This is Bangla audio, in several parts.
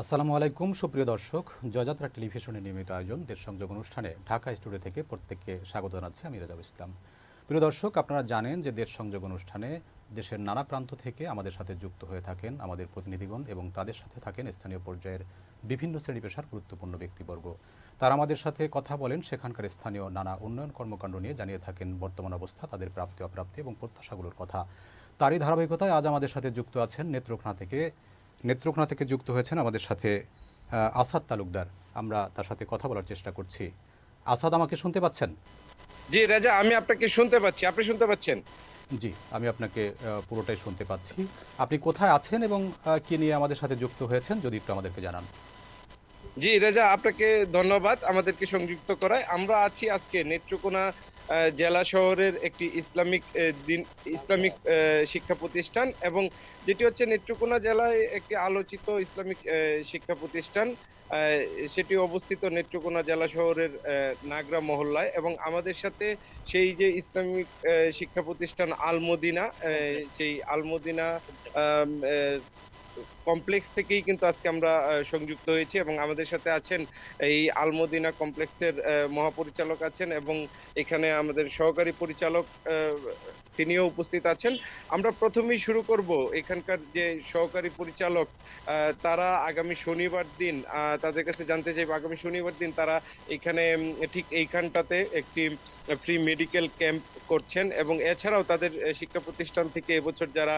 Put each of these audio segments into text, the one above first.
আসসালামু আলাইকুম, সুপ্রিয় দর্শক। জয়যাত্রা টেলিভিশনের নিয়মিত আয়োজন দেশ সংযোগ অনুষ্ঠানে ঢাকা স্টুডিও থেকে প্রত্যেককে স্বাগত জানাচ্ছি আমি রাজাব ইসলাম। প্রিয় দর্শক, আপনারা জানেন যে দেশ সংযোগ অনুষ্ঠানে দেশের নানা প্রান্ত থেকে আমাদের সাথে যুক্ত হয়ে থাকেন আমাদের প্রতিনিধিগণ এবং তাদের সাথে থাকেন স্থানীয় পর্যায়ের বিভিন্ন শ্রেণি পেশার গুরুত্বপূর্ণ ব্যক্তিবর্গ। তারা আমাদের সাথে কথা বলেন সেখানকার স্থানীয় নানা উন্নয়ন কর্মকাণ্ড নিয়ে, জানিয়ে থাকেন বর্তমান অবস্থা, তাদের প্রাপ্তি অপ্রাপ্তি এবং প্রত্যাশাগুলোর কথা। তারই ধারাবাহিকতায় আজ আমাদের সাথে যুক্ত আছেন নেত্রকোনা থেকে নেত্রকোনা থেকে যুক্ত হয়েছেন আমাদের সাথে আসাদ তালুকদার। আমরা তার সাথে কথা বলার চেষ্টা করছি। আসাদ আমাকে শুনতে পাচ্ছেন? জি রাজা আমি আপনাকে শুনতে পাচ্ছি। আপনি শুনতে পাচ্ছেন? জি আমি আপনাকে পুরোটাই শুনতে পাচ্ছি। আপনি কোথায় আছেন এবং কি নিয়ে আমাদের সাথে যুক্ত হয়েছেন যদি একটু আমাদেরকে জানান। জি রাজা আপনাকে ধন্যবাদ আমাদেরকে সংযুক্ত করায়। আমরা আছি আজকে নেত্রকোনা জেলা শহরের একটি ইসলামিক দিন ইসলামিক শিক্ষা প্রতিষ্ঠান এবং যেটি হচ্ছে নেত্রকোনা জেলায় একটি আলোচিত ইসলামিক শিক্ষা প্রতিষ্ঠান সেটি অবস্থিত নেত্রকোনা জেলা শহরের নাগরা মহল্লায় এবং আমাদের সাথে সেই যে ইসলামিক শিক্ষা প্রতিষ্ঠান আলমদিনা সেই আলমদিনা কমপ্লেক্স থেকেই কিন্তু আজকে আমরা সংযুক্ত হয়েছি এবং আমাদের সাথে আছেন এই আলমদিনা কমপ্লেক্সের মহাপরিচালক আছেন এবং এখানে আমাদের সহকারী পরিচালক তিনিও উপস্থিত আছেন। আমরা প্রথমেই শুরু করব এখানকার যে সহকারী পরিচালক তারা আগামী শনিবার দিন তাদের কাছে জানতে চাইব আগামী শনিবার দিন তারা এখানে ঠিক এইখানটাতে একটি ফ্রি মেডিকেল ক্যাম্প করছেন এবং এছাড়াও তাদের শিক্ষা প্রতিষ্ঠান থেকে এবছর যারা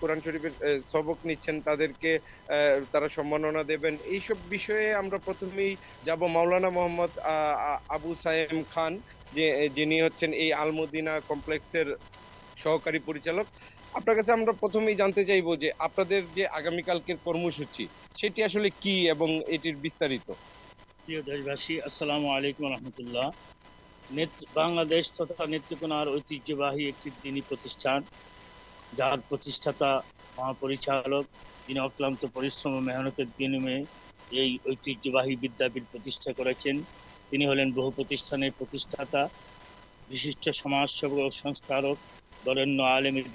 কোরআন শরীফের সবক নিচ্ছেন তাদেরকে তারা সম্মাননা দেবেন। এইসব বিষয়ে আমরা প্রথমেই যাব মাওলানা মোহাম্মদ আবু সায়েম খান, যে যিনি হচ্ছেন এই আলমদিনা কমপ্লেক্সের সহকারী পরিচালক। আপনার কাছে আমরা প্রথমেই জানতে চাইব যে, আপনাদের যে আগামীকালকের কর্মসূচি, সেটি আসলে কি এবং এটির বিস্তারিত? প্রিয় দেশবাসী, আসসালামু আলাইকুম রহমতুল্লাহ। বাংলাদেশ তথা নেত্রকোনার ঐতিহ্যবাহী একটি দিনী প্রতিষ্ঠান, যার প্রতিষ্ঠাতা মহাপরিচালক যিনি অক্লান্ত পরিশ্রম ও মেহনতের বিনিময়ে এই ঐতিহ্যবাহী বিদ্যাপীঠ প্রতিষ্ঠা করেছেন, তিনি হলেন বহু প্রতিষ্ঠানের প্রতিষ্ঠাতা, বিশিষ্ট সমাজসেবক ও সংস্কারক বরেণ্য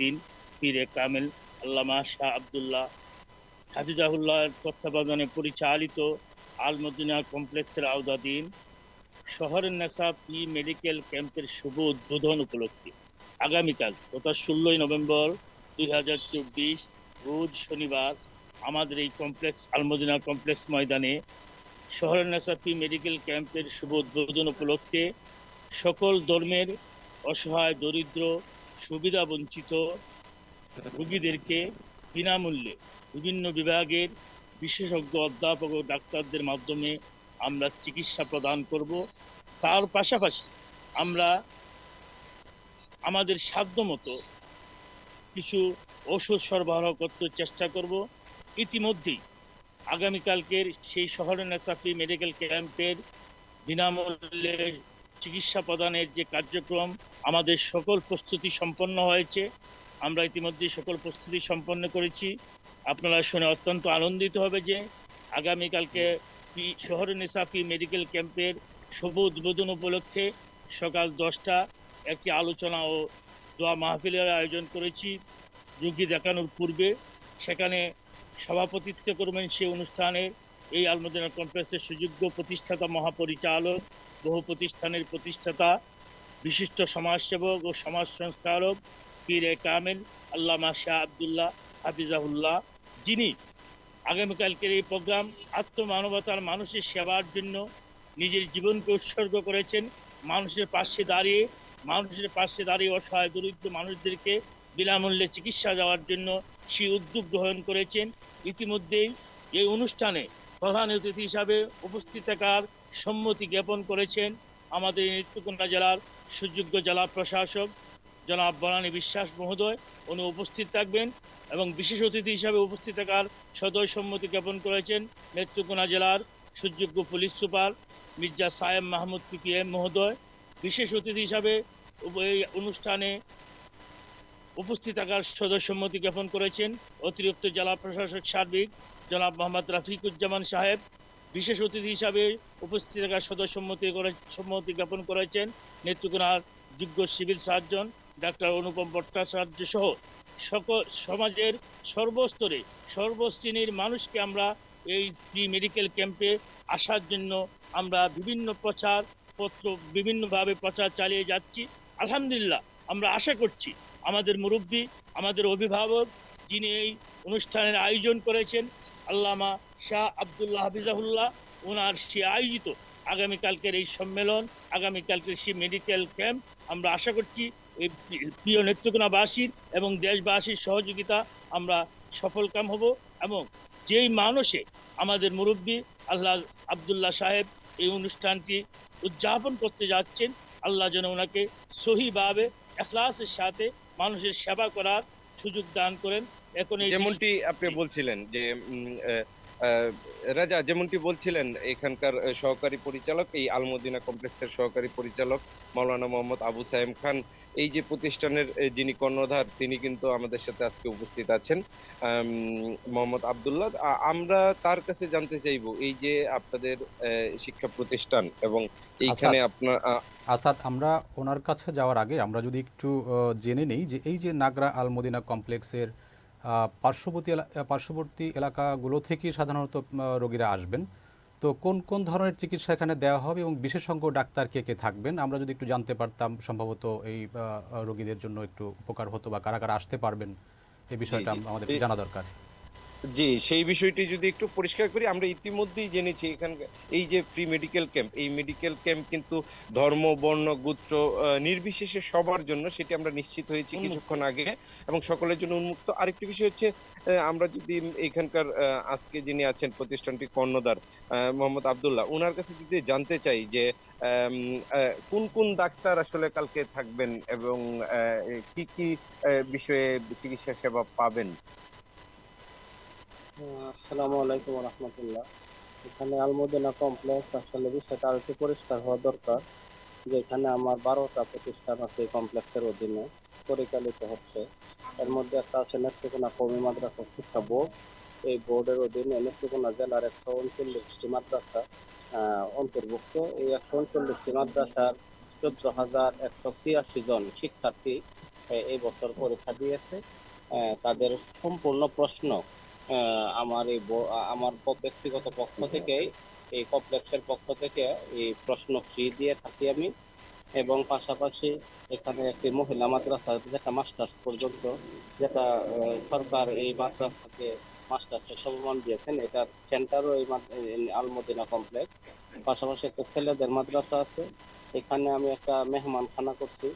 দিন, পীরে কামেল, আল্লামা শাহ আবদুল্লাহ, হাফিজাহুল্লাহর তত্ত্বাবধানে পরিচালিত আলমদিনা কমপ্লেক্সের আওতাধীন শহরের নেশা পি মেডিকেল ক্যাম্পের শুভ উদ্বোধন উপলক্ষে আগামীকাল তথা ষোলোই নভেম্বর দুই হাজার চব্বিশ, রোজ শনিবার আমাদের এই কমপ্লেক্স, আলমদিনা কমপ্লেক্স ময়দানে শহরের নেশা পি মেডিকেল ক্যাম্পের শুভ উদ্বোধন উপলক্ষে সকল ধর্মের অসহায়, দরিদ্র, সুবিধা বঞ্চিত রোগীদেরকে বিনামূল্যে বিভিন্ন বিভাগের বিশেষজ্ঞ, অধ্যাপক ও ডাক্তারদের মাধ্যমে আমরা চিকিৎসা প্রদান করব। তার পাশাপাশি আমরা আমাদের সাধ্যমতো কিছু ওষুধ সরবরাহ করতে চেষ্টা করব। ইতিমধ্যেই আগামীকালকের সেই শহরের নেচাপি মেডিকেল ক্যাম্পের বিনামূল্যে চিকিৎসা প্রদানের যে কার্যক্রম, আমাদের সকল প্রস্তুতি সম্পন্ন হয়েছে। আমরা ইতিমধ্যেই সকল প্রস্তুতি সম্পন্ন করেছি। আপনারা শুনে অত্যন্ত আনন্দিত হবে যে আগামীকালকে পি শহরে নিসাফি মেডিকেল ক্যাম্পের শুভ উদ্বোধন উপলক্ষে সকাল দশটা একটি আলোচনা ও দোয়া মাহফিলের আয়োজন করেছি। রুগী দেখানোর পূর্বে সেখানে সভাপতিত্ব করবেন সে অনুষ্ঠানে এই আলমদিনা কমপ্লেক্সের সুযোগ্য প্রতিষ্ঠাতা, মহাপরিচালক, বহু প্রতিষ্ঠানের প্রতিষ্ঠাতা, বিশিষ্ট সমাজসেবক ও সমাজ সংস্কারক পীরে কামেল, আল্লামা শাহ আবদুল্লাহ হাফিজাহুল্লাহ। যিনি আগামীকালকের এই প্রোগ্রাম আত্মমানবতার মানুষের সেবার জন্য নিজের জীবনকে উৎসর্গ করেছেন। মানুষের পাশে দাঁড়িয়ে, মানুষের পাশে দাঁড়িয়ে অসহায় দরিদ্র মানুষদেরকে বিনামূল্যে চিকিৎসা দেওয়ার জন্য সে উদ্যোগ গ্রহণ করেছেন। ইতিমধ্যেই এই অনুষ্ঠানে প্রধান অতিথি হিসাবে উপস্থিত থাকার সম্মতি জ্ঞাপন করেছেন আমাদের নেত্রকোনা জেলার সুযোগ্য জেলা প্রশাসক জনাব বনানী বিশ্বাস মহোদয়, উনি উপস্থিত থাকবেন এবং বিশেষ অতিথি হিসাবে উপস্থিত থাকার সদয় সম্মতি জ্ঞাপন করেছেন নেত্রকোনা জেলার সুযোগ্য police super Mirza Sayem Mahmud PPM মহোদয়। বিশেষ অতিথি হিসাবে এই অনুষ্ঠানে উপস্থিত থাকার সদয় সম্মতি জ্ঞাপন করেছেন অতিরিক্ত জেলা প্রশাসক সার্বিক জনাব মোহাম্মদ রাফিকুজ্জামান সাহেব। বিশেষ অতিথি হিসাবে উপস্থিত থাকার সদয় সম্মতি করে সম্মতি জ্ঞাপন করেছেন নেত্রকোনার যোগ্য civil surgeon doctor Anupam Bhattacharya সহ সকল সমাজের সর্বস্তরে, সর্বশ্রেণীর মানুষকে আমরা এই প্রি মেডিকেল ক্যাম্পে আসার জন্য আমরা বিভিন্ন প্রচার পত্র বিভিন্নভাবে প্রচার চালিয়ে যাচ্ছি। আলহামদুলিল্লাহ, আমরা আশা করছি আমাদের মুরব্বী, আমাদের অভিভাবক যিনি এই অনুষ্ঠানের আয়োজন করেছেন, আল্লামা শাহ আবদুল্লাহ হাফিজাহুল্লাহ, ওনার সে আয়োজিত আগামীকালকের এই সম্মেলন, আগামীকালকের সেই মেডিকেল ক্যাম্প আমরা আশা করছি প্রিয় নেত্রকোনাবাসীর এবং দেশবাসীর সহযোগিতা আমরা সফলকাম হব এবং যেই মানুষে আমাদের মুরব্বী আল্লাহ আবদুল্লাহ সাহেব এই অনুষ্ঠানটি উদযাপন করতে যাচ্ছেন আল্লাহ যেন ওনাকে সহিভাবে এখলাসের সাথে মানুষের সেবা করার সুযোগ দান করেন। এখন যেমনটি আপনি বলছিলেন যে রাজা যেমনটি বলছিলেন এখানকার সহকারী পরিচালক এই আলমদিনা কমপ্লেক্সের সহকারী পরিচালক মাওলানা মোহাম্মদ আবু সাইম খান এই যে প্রতিষ্ঠানের যিনি কর্ণধার তিনি কিন্তু আমাদের সাথে আজকে উপস্থিত আছেন মোহাম্মদ আবদুল্লাহ। আমরা তার কাছে জানতে চাইব এই যে আপনাদের শিক্ষা প্রতিষ্ঠান এবং এইখানে আপনার আসাদ আমরা ওনার কাছে যাওয়ার আগে আমরা যদি একটু জেনে নিই যে এই যে নাগরা আলমদিনা কমপ্লেক্সের আহ, পার্শ্ববর্তী পার্শ্ববর্তী এলাকাগুলো থেকে সাধারণত রোগীরা আসবেন। তো কোন কোন ধরনের চিকিৎসা এখানে দেওয়া হবে এবং বিশেষজ্ঞ ডাক্তার কে কে থাকবেন? আমরা যদি একটু জানতে পারতাম সম্ভবত এই রোগীদের জন্য একটু উপকার হতো বা কারা কারা আসতে পারবেন এই বিষয়টা আমাদের জানা দরকার। জি সেই বিষয়টি যদি একটু পরিষ্কার করি আমরা ইতিমধ্যেই জেনেছি এখানকার এই যে প্রি মেডিকেল ক্যাম্প এই মেডিকেল ক্যাম্প কিন্তু ধর্ম বর্ণ গোত্র নির্বিশেষে সবার জন্য সেটি আমরা নিশ্চিত হয়েছি কিছুক্ষণ আগে এবং সকলের জন্য উন্মুক্ত। আরেকটি বিষয় হচ্ছে আমরা যদি এখানকার আজকে যিনি আছেন প্রতিষ্ঠানটি কর্ণধার আহ, মোহাম্মদ আবদুল্লাহ ওনার কাছে যদি জানতে চাই যে কোন কোন ডাক্তার আসলে কালকে থাকবেন এবং আহ, কি কি বিষয়ে চিকিৎসা সেবা পাবেন? আসসালামু আলাইকুম রহমতুল্লাহ এখানে আলমদিনা কমপ্লেক্স আসলে বিষয়টা আর একটু পরিষ্কার হওয়া দরকার। যে এখানে আমার বারোটা প্রতিষ্ঠান আছে এই কমপ্লেক্সের অধীনে, পরিচালিত হচ্ছে। এর মধ্যে একটা আছে নেত্রকোনা কমি মাদ্রাসা শিক্ষা বোর্ড। এই বোর্ডের অধীনে নেত্রকোনা জেলার একশো উনচল্লিশটি মাদ্রাসা অন্তর্ভুক্ত। এই একশো উনচল্লিশটি মাদ্রাসার চোদ্দ হাজার একশো ছিয়াশি জন শিক্ষার্থী এই বছর পরীক্ষা দিয়েছে। তাদের সম্পূর্ণ প্রশ্ন আমার এই আমার ব্যক্তিগত পক্ষ থেকে এই কমপ্লেক্সের পক্ষ থেকে এই প্রশ্ন ফ্রি দিয়ে থাকি আমি এবং পাশাপাশি এখানে একটি মহিলা মাদ্রাসা যেটা মাস্টার্স পর্যন্ত, যেটা সরকার এই মাদ্রাসাকে মাস্টার্সের সমমান দিয়েছেন, এটার সেন্টারও এই আলমদিনা কমপ্লেক্স পাশাপাশি একটা ছেলেদের মাদ্রাসা আছে, এখানে আমি একটা মেহমানখানা করছি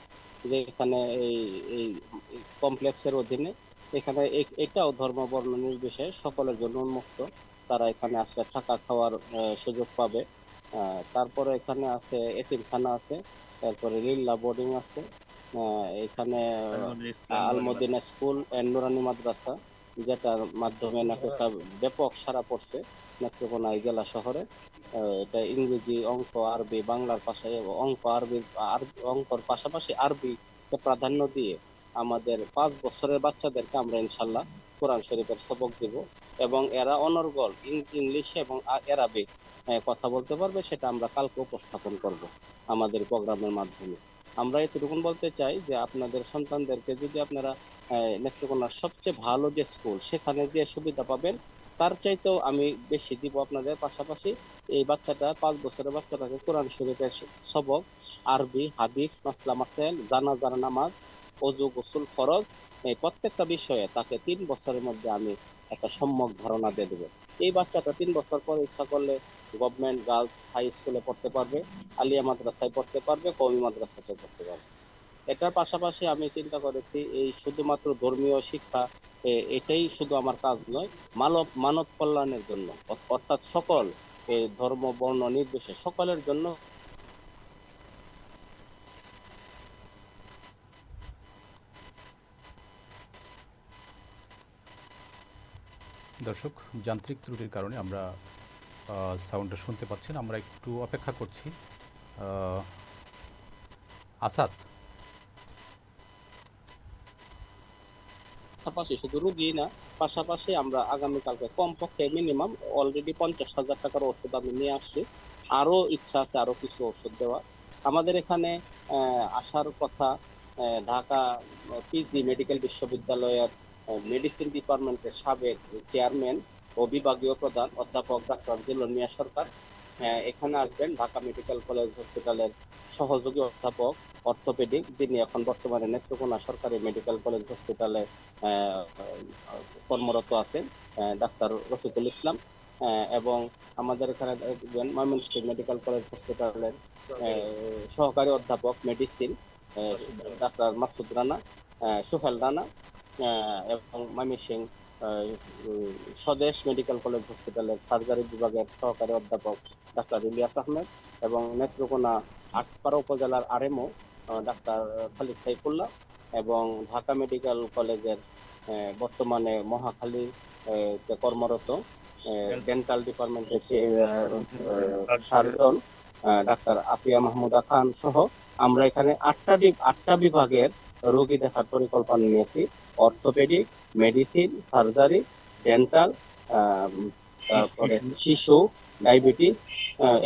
যে এখানে এই এই কমপ্লেক্সের অধীনে এখানে এটাও ধর্ম বর্ণ নির্বিশেষে সকলের জন্য উন্মুক্ত। তারা এখানে আসলে থাকা খাওয়ার সুযোগ পাবে। তারপরে এখানে আছে এতিমখানা আছে তারপরে লিল্লা বোর্ডিং আছে এখানে আলমদিনা স্কুল এন্ড নুরানি মাদ্রাসা যেটার মাধ্যমে নাকি একটা ব্যাপক সারা পড়ছে নেত্রকোনা জেলা শহরে। এটা ইংরেজি অঙ্ক আরবি বাংলার পাশে অঙ্ক আরবি আরবি অঙ্কর পাশাপাশি আরবিকে প্রাধান্য দিয়ে আমাদের পাঁচ বছরের বাচ্চাদেরকে আমরা ইনশাল্লাহ কোরআন শরীফের সবক দিব এবং এরা অনর্গল ইংলিশে এবং আ- কথা বলতে পারবে, সেটা আমরা কালকে উপস্থাপন করব আমাদের প্রোগ্রামের মাধ্যমে। আমরা এতটুকুন বলতে চাই যে আপনাদের সন্তানদেরকে যদি আপনারা নেত্রকোনার সবচেয়ে ভালো যে স্কুল, সেখানে যে সুবিধা পাবেন, তার চাইতেও আমি বেশি দিব আপনাদের পাশাপাশি এই বাচ্চাটা, পাঁচ বছরের বাচ্চাটাকে কোরআন শরীফের সবক, আরবি, হাদিস, মাসলা মাসেল জানাজার নামাজ অজু গোসল ফরজ, এই প্রত্যেকটা বিষয়ে তাকে তিন বছরের মধ্যে আমি একটা সম্যক ধারণা দিয়ে দেবো। এই বাচ্চাটা তিন বছর পর ইচ্ছা করলে গভর্নমেন্ট গার্লস হাই স্কুলে পড়তে পারবে, আলিয়া মাদ্রাসায় পড়তে পারবে কমি মাদ্রাসাতে পড়তে পারবে। এটার পাশাপাশি আমি চিন্তা করেছি, এই শুধুমাত্র ধর্মীয় শিক্ষা এটাই শুধু আমার কাজ নয়, মানব মানব কল্যাণের জন্য, অর্থাৎ সকল ধর্ম, বর্ণ, নির্বিশেষে সকলের জন্য দর্শক, যান্ত্রিক ত্রুটির কারণে আমরা সাউন্ডটা শুনতে পাচ্ছেন আমরা একটু অপেক্ষা করছি। আসাদ। পাশাপাশি শুধু রুগী না, পাশাপাশি আমরা আগামীকালকে কমপক্ষে মিনিমাম অলরেডি পঞ্চাশ হাজার টাকার ওষুধ আমি নিয়ে আসছি। আরও ইচ্ছা আছে আরও কিছু ওষুধ দেওয়া আমাদের এখানে আসার কথা ঢাকা পিজি মেডিকেল বিশ্ববিদ্যালয়ের মেডিসিন ডিপার্টমেন্টের সাবেক চেয়ারম্যান ও বিভাগীয় প্রধান অধ্যাপক ডাক্তার জিলন মিয়া সরকার। এখানে আসবেন, ঢাকা মেডিকেল কলেজ হসপিটালের সহযোগী অধ্যাপক, অর্থোপেডিক, যিনি এখন বর্তমানে নেত্রকোনা সরকারি মেডিকেল কলেজ হসপিটালে কর্মরত আছেন ডাক্তার রফিকুল ইসলাম। এবং আমাদের এখানে ময়মনসিংহ মেডিকেল কলেজ হসপিটালের সহকারী অধ্যাপক, মেডিসিন ডাক্তার মাসুদ রানা সোহেল রানা এবং ময়মনসিং স্বদেশ মেডিকেল কলেজ হসপিটালের সার্জারি বিভাগের সহকারী অধ্যাপক ডাক্তার ইলিয়াস আহমেদ এবং নেত্রকোনা আটপাড়া উপজেলার আরএমও ডাক্তার খালিদ সাইফুল্লাহ এবং ঢাকা মেডিকেল কলেজের বর্তমানে মহাখালী কর্মরত ডেন্টাল ডিপার্টমেন্টের সার্জন ডাক্তার আফিয়া মাহমুদা খান সহ আমরা এখানে আটটা আটটা বিভাগের রোগী দেখার পরিকল্পনা নিয়েছি। অর্থোপেডিক মেডিসিন সার্জারি ডেন্টাল তারপরে শিশু ডায়াবেটিস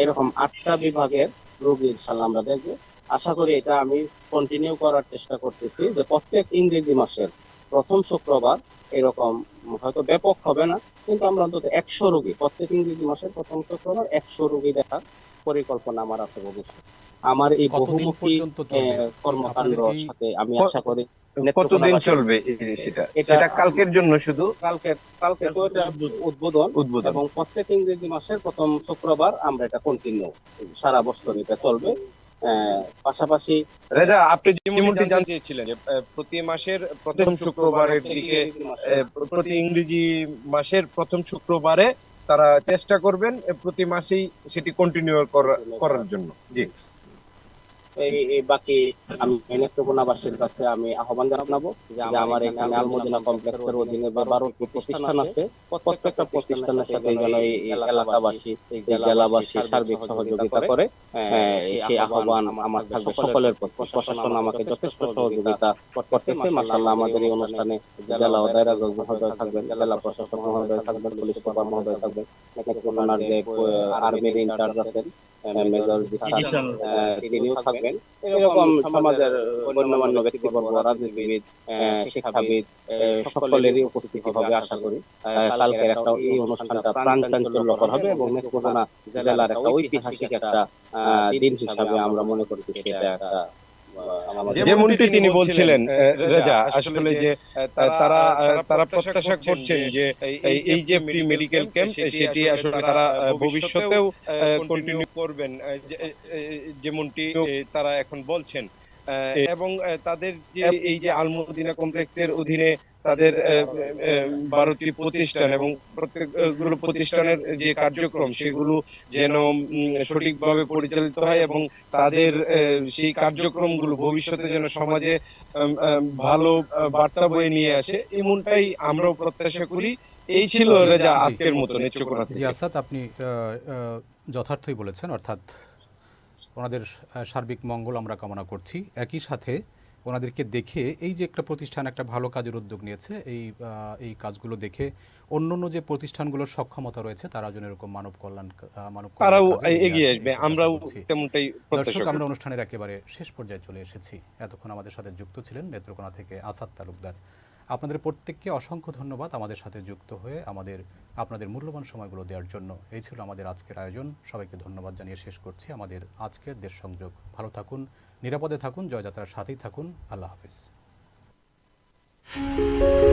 এরকম আটটা বিভাগের রোগী ইনশাল্লাহ আমরা দেখব। আশা করি এটা আমি কন্টিনিউ করার চেষ্টা করতেছি যে প্রত্যেক ইংরেজি মাসের প্রথম শুক্রবার এরকম হয়তো ব্যাপক হবে না কিন্তু আমরা অন্তত একশো রোগী প্রত্যেক ইংরেজি মাসের প্রথম শুক্রবার একশো রোগী দেখার পরিকল্পনা আমার আছে ভবিষ্যৎ আমার এই বহুমুখী কর্মকাণ্ডের সাথে আমি আশা করি কতদিন চলবে সেটা? এটা- কালকের জন্য শুধু? কালকে কালকে তো এটা উদ্বোধন। উদ্বোধন। এবং প্রত্যেক ইংরেজি মাসের প্রথম শুক্রবার আমরা এটা কন্টিনিউ সারা বছর এটা চলবে। পাশাপাশি রেজা আপনি যেমনটি জানতে চেয়েছিলেন যে প্রতি মাসের প্রথম শুক্রবারের দিকে প্রতি ইংরেজি মাসের প্রথম শুক্রবারে তারা চেষ্টা করবেন প্রতি মাসেই সেটি কন্টিনিউ করার জন্য। জি। এই বাকি আমি কাছে আমি আহ্বান জানাব যে আমার এখানে আলমদিনা কমপ্লেক্সের অধীনে বারোটি প্রতিষ্ঠান আছে। প্রত্যেকটা প্রতিষ্ঠানের সাথে যেন এই এলাকাবাসী এই জেলাবাসী সার্বিক সহযোগিতা করে। হ্যাঁ, সেই আহ্বান আমার থাকবে সকলের প্রশাসন আমাকে যথেষ্ট সহযোগিতা করতেছে। মাসাল্লাহ আমাদের এই অনুষ্ঠানে জেলা ও দায়রা মহোদয় থাকবেন জেলা প্রশাসক মহোদয় থাকবেন পুলিশ সুপার মহোদয় থাকবেন আর্মির ইনচার্জ আছেন মেজর তিনিও থাকবেন। এরকম সমাজের গণ্যমান্য ব্যক্তিবর্গ রাজনীতিবিদ শিক্ষাবিদ সকলেরই উপস্থিতি হবে আশা করি। কালকের একটা এই অনুষ্ঠানটা প্রাণ চাঞ্চল্যকর হবে এবং নেত্রকোনা জেলার একটা ঐতিহাসিক একটা আহ, দিন হিসাবে আমরা মনে করছি সেটা একটা যেমনটি তিনি বলছিলেন রাজা আসলে যে তারা তারা প্রত্যাশা করছেন যে এই এই যে প্রি মেডিকেল ক্যাম্প সেটি আসলে তারা ভবিষ্যতেও কন্টিনিউ করবেন। যেমনটি তারা এখন বলছেন। এবং তাদের যে এই যে আলমদিনা কমপ্লেক্সের অধীনে তাদের বারোটি প্রতিষ্ঠান এবং প্রত্যেকগুলো প্রতিষ্ঠানের যে কার্যক্রম সেগুলো যেন সঠিকভাবে পরিচালিত হয় এবং তাদের সেই কার্যক্রমগুলো ভবিষ্যতে যেন সমাজে ভালো বার্তা বয়ে নিয়ে আসে এমনটাই আমরাও প্রত্যাশা করি। এই ছিল আজকের মতো জি আসাদ আপনি যথার্থই বলেছেন অর্থাৎ ওনাদের সার্বিক মঙ্গল আমরা কামনা করছি। একই সাথে ওনাদেরকে দেখে এই যে একটা প্রতিষ্ঠান একটা ভালো কাজের উদ্যোগ নিয়েছে এই এই কাজগুলো দেখে অন্য অন্য যে প্রতিষ্ঠানগুলোর সক্ষমতা রয়েছে তারা যেন এরকম মানব কল্যাণ মানব তারাও এগিয়ে আসবে। আমরাও তেমনটাই দর্শক আমরা অনুষ্ঠানের একেবারে শেষ পর্যায়ে চলে এসেছি। এতক্ষণ আমাদের সাথে যুক্ত ছিলেন নেত্রকোনা থেকে আসাদ তালুকদার। আপনাদের প্রত্যেককে অসংখ্য ধন্যবাদ আমাদের সাথে যুক্ত হয়ে আমাদের, আপনাদের মূল্যবান সময়গুলো দেওয়ার জন্য। এই ছিল আমাদের আজকের আয়োজন। সবাইকে ধন্যবাদ জানিয়ে শেষ করছি। আমাদের আজকের দেশ সংযোগ। ভালো থাকুন, নিরাপদে থাকুন, জয়যাত্রার সাথেই থাকুন। আল্লাহ হাফিজ।